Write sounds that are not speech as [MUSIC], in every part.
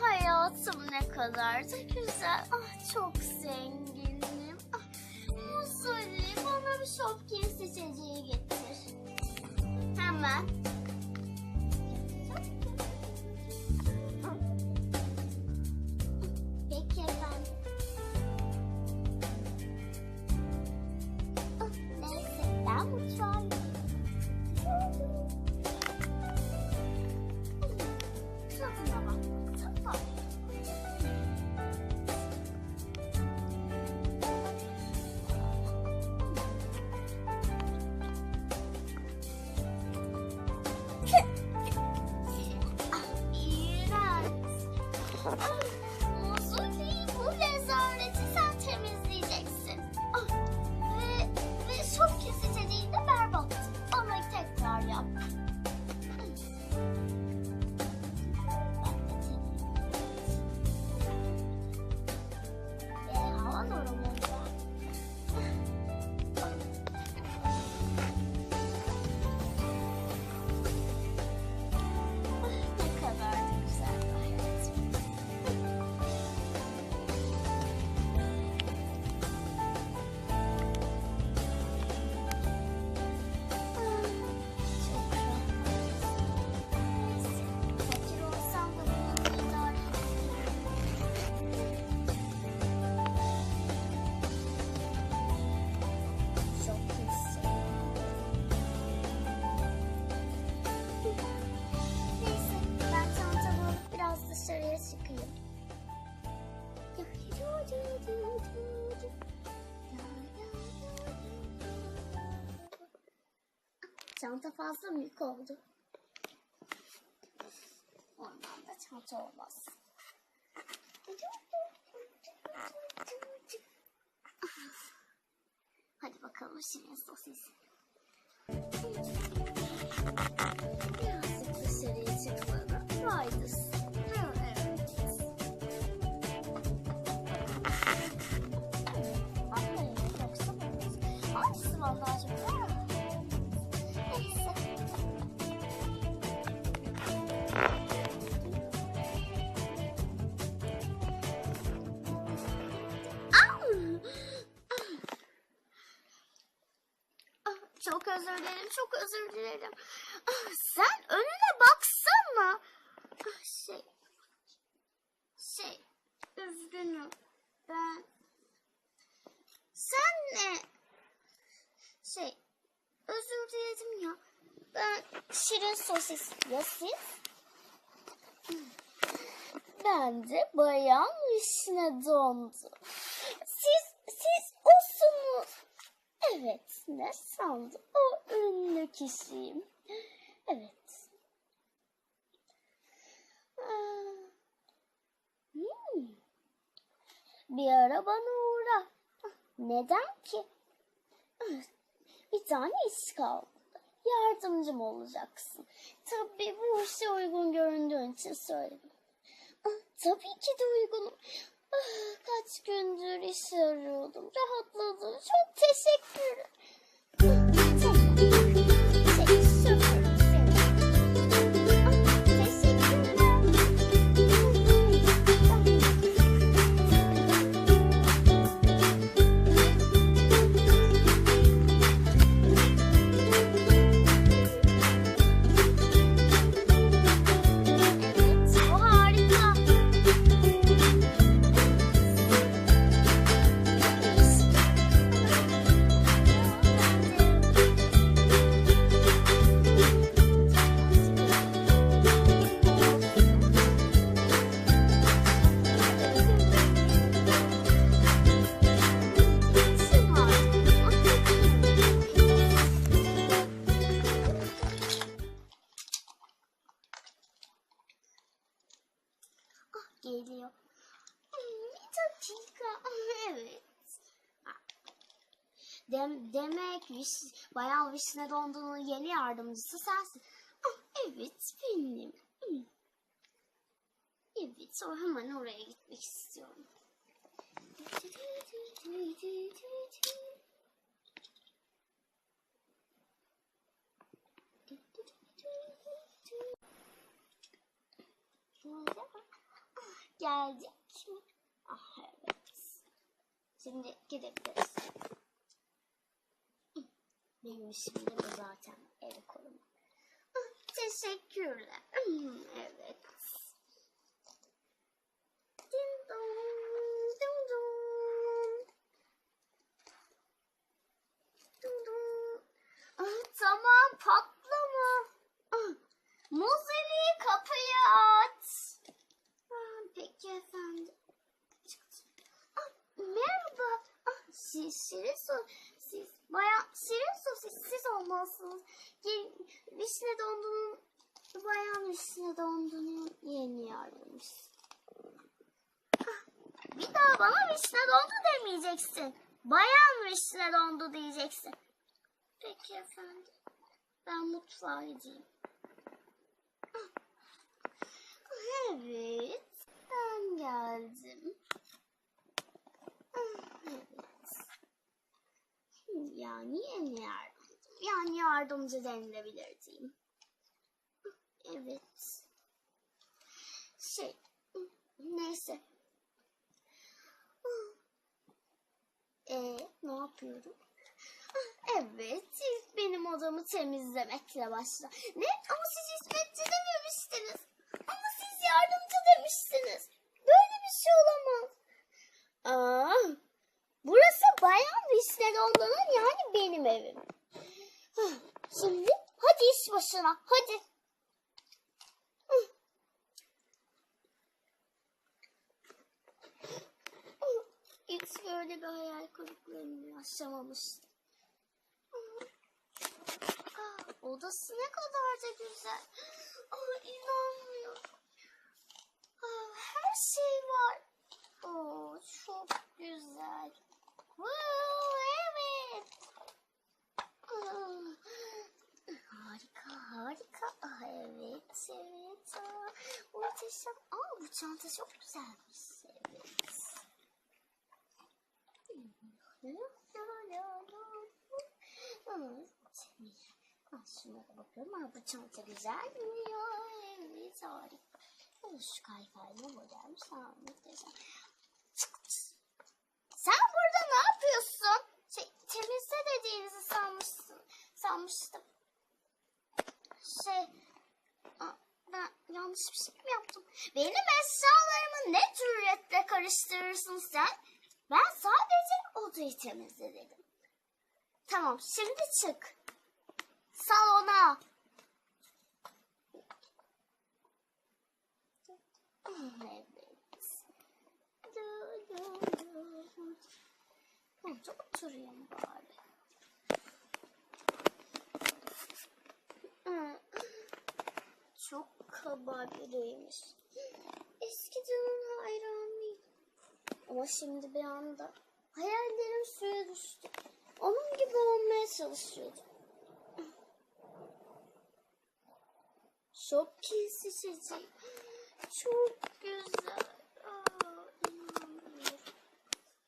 Hayatım ne kadar da güzel. Ah çok zenginim. Ah, Musuli bana bir Shopkins içeceği getir. Hemen. Çanta fazla büyük oldu. Ormanda çanta olmaz. Hadi bakalım şimdi sosis. Özür dilerim, çok özür dilerim. Ah, Sen önüne baksana. Ah, Şey, şey, üzgünüm. Ben, sen ne? Şey, özür diledim ya. Ben şirin sosis. Ya siz? Ben de bayan vişne dondu. Siz, siz osunuz. Evet, ne sandı? O ünlü kişiyim. Evet. Hmm. Bir ara bana uğra. Neden ki? Bir tane iş kaldı. Yardımcım olacaksın. Tabii bu işe uygun göründüğün için söyledim. Tabii ki de uygunum. Kaç gündür iş arıyordum. Rahatladım. Çok teşekkür geliyor. Hmm, Bir dakika. Ah, Evet. Dem demek viş, bayan vişne donduğunun yeni yardımcısı sensin. Ah, evet benim. Hmm. Evet o hemen oraya gitmek istiyorum. Geldik mi? Ah evet. Şimdi gidebiliriz. Benim işim de zaten evi korumak. Ah, Teşekkürler. Evet. Ding dong, ding dong. Ding. Ah, tamam patlama. Ah, Muzeli kapıyı aç. Ah, peki efendim. Ah, merhaba. Ah, siz Şirin Sos. Siz bayan Şirin Sosis siz olmalısınız. Ye- Vişne dondunun bayan vişne dondunun Ah, Bir daha bana vişne dondu demeyeceksin. Bayan vişne dondu diyeceksin. Peki efendim. Ben mutfağa gideyim. Evet. Ben geldim. Evet. Yani yeni yardımcı. Yani yardımcı denilebilir diyeyim. Evet. Şey. Neyse. Ah. Ee, ne yapıyorum? Ah, Evet, ilk benim odamı temizlemekle başla. Ne? Ama siz hizmetçi dememiştiniz. Ama siz yardımcı demiştiniz. Böyle bir şey olamaz. Aa, burası Bayan Vişne Donda'nın yani benim evim. Hah, Şimdi hadi iş başına, hadi. Hah. Hah, Hiç böyle bir hayal kırıklığını yaşamamıştım. Odası ne kadar da güzel. Aa, inanmıyorum. Aa, her şey var. Oo, çok güzel. Wow, evet. Aa, harika, harika. Aa, evet, evet. Aa, muhteşem. Aa, bu çanta çok güzelmiş. Evet. Da bakıyorum. Ha, bu çanta güzel mi? Evet harika. Ha, Şu kaykayla modelmiş. Ha, muhteşem. Sen burada ne yapıyorsun? Şey, temizle dediğinizi sanmışsın. Sanmıştım. Şey, aa, ben yanlış bir şey mi yaptım? Benim eşyalarımı ne cüretle karıştırırsın sen? Ben sadece odayı temizle dedim. Tamam şimdi çık. Salona. Evet. Burada oturayım bari. Hı. Çok kaba biriymiş. Eskiden hayranıyım. Ama şimdi bir anda hayallerim suya düştü. Onun gibi olmaya çalışıyordum. Çok kesişici. Çok güzel. Aa.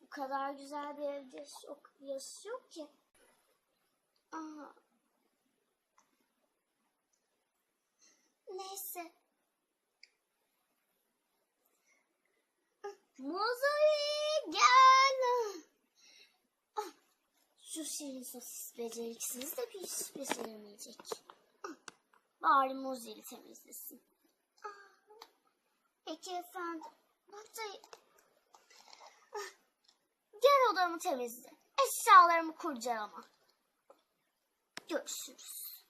Bu kadar güzel bir evde yaşıyor, yaşıyor ki. Aha. Neyse. Mozaik gel. Ah, Şu şirin sosis beceriksiz de bir iş beceremeyecek. Bari mozili temizlesin. Ah, Peki efendim. Hatta Ah, gel odamı temizle. Eşyalarımı kurcalama. Görüşürüz.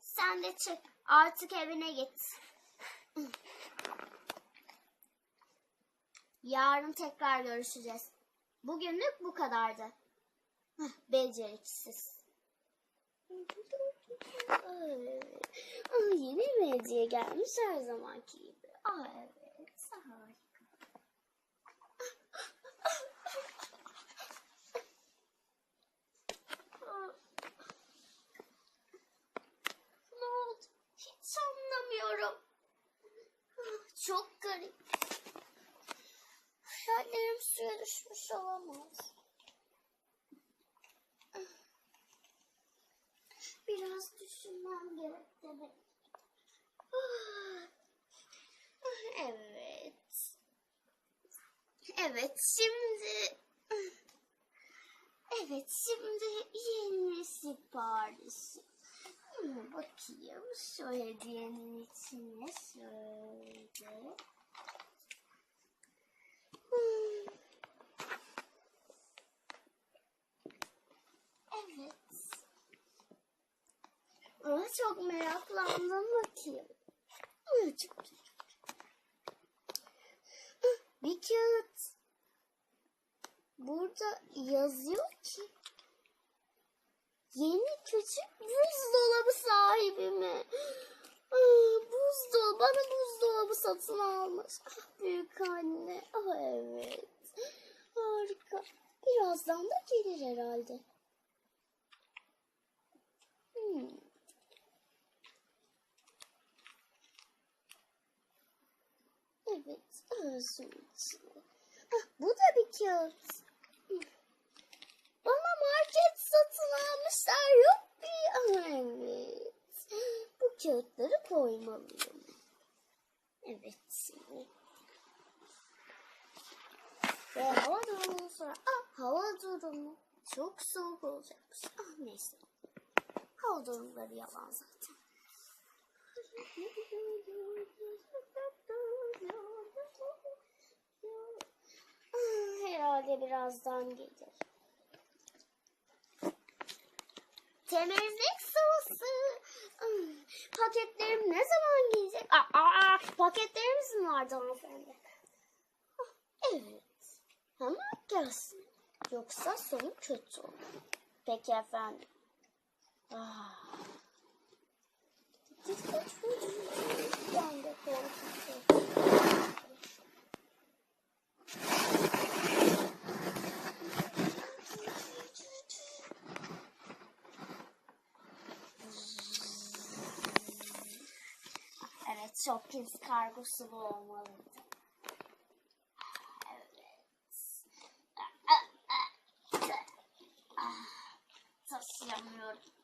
Sen de çık. Artık evine git. Yarın tekrar görüşeceğiz. Bugünlük bu kadardı. Beceriksiz. Ay, ay, yeni bir hediye gelmiş her zamanki gibi. Aa, evet, harika. Ne oldu? Hiç anlamıyorum. Çok garip. Hayallerim suya düşmüş olamaz. Düşünmem gerek demek. Evet. Evet şimdi Evet şimdi yeni siparişi. Hmm, bakayım şu hediyenin içine şöyle. Hmm. Evet. Ama çok meraklandım bakayım. Bir kağıt. Burada yazıyor ki yeni küçük buzdolabı sahibi mi? Buzdolabı, bana buzdolabı satın almış. Ah, büyük anne. Ah, evet. Harika. Birazdan da gelir herhalde. Hmm. Evet, özür dilerim. Ah, bu da bir kağıt. Bana market satın almışlar yok bir. Ah, evet. Bu kağıtları koymalıyım. Evet. Ve hava durumundan sonra ah, hava durumu çok soğuk olacakmış. Ah neyse. Hava durumları yalan zaten. [LAUGHS] Ah, Herhalde birazdan gelir. Temizlik sıvısı. Ah, Paketlerim ne zaman gelecek? Aa, aa, paketlerimiz mi vardı hanımefendi? Ah, Evet. Hemen gelsin. Yoksa sonu kötü olur. Peki efendim. Ah. Evet, çok pis kargosu bu olmalıydı. Evet. Ah, Taşıyamıyorum.